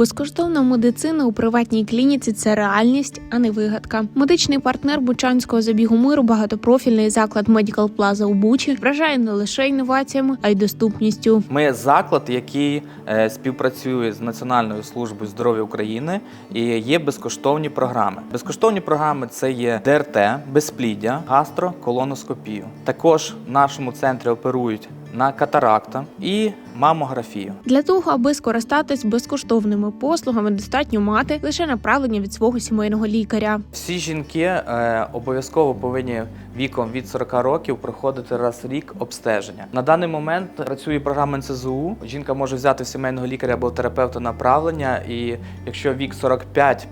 Безкоштовна медицина у приватній клініці це реальність, а не вигадка. Медичний партнер Бучанського забігу миру, багатопрофільний заклад Medical Plaza у Бучі вражає не лише інноваціями, а й доступністю. Ми заклад, який е, співпрацює з Національною службою здоров'я України і є безкоштовні програми. Безкоштовні програми це є ДРТ, безпліддя, гастро, колоноскопію. Також в нашому центрі оперують на катаракта і мамографію. Для того, аби скористатись безкоштовними послугами, достатньо мати лише направлення від свого сімейного лікаря. Всі жінки е, обов'язково повинні віком від 40 років проходити раз в рік обстеження. На даний момент працює програма НСЗУ. Жінка може взяти в сімейного лікаря або терапевта направлення, і якщо вік 45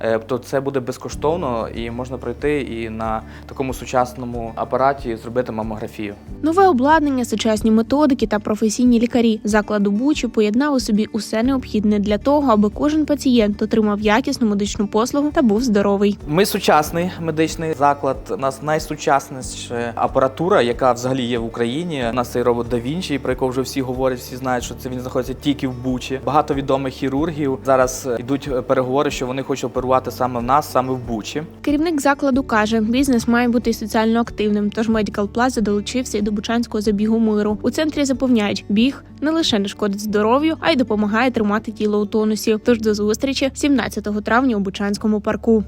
е, то це буде безкоштовно і можна пройти і на такому сучасному апараті зробити мамографію. Нове обладнання, сучасні методики та професійні лікарі закладу Бучі поєднав у собі усе необхідне для того, аби кожен пацієнт отримав якісну медичну послугу та був здоровий. Ми сучасний медичний заклад. У нас найсучасніша апаратура, яка взагалі є в Україні. У нас цей робот Да Вінчі, про якого вже всі говорять, всі знають, що це він знаходиться тільки в Бучі. Багато відомих хірургів зараз йдуть е, переговори, що вони хочуть оперувати саме в нас, саме в Бучі. Керівник закладу каже, бізнес має бути соціально активним. Тож Medical Plaza долучився і до Бучанського забігу миру. У центрі запевняють, біг не лише не шкодить здоров'ю, а й допомагає тримати тіло у тонусі. Тож до зустрічі 17 травня у Бучанському парку.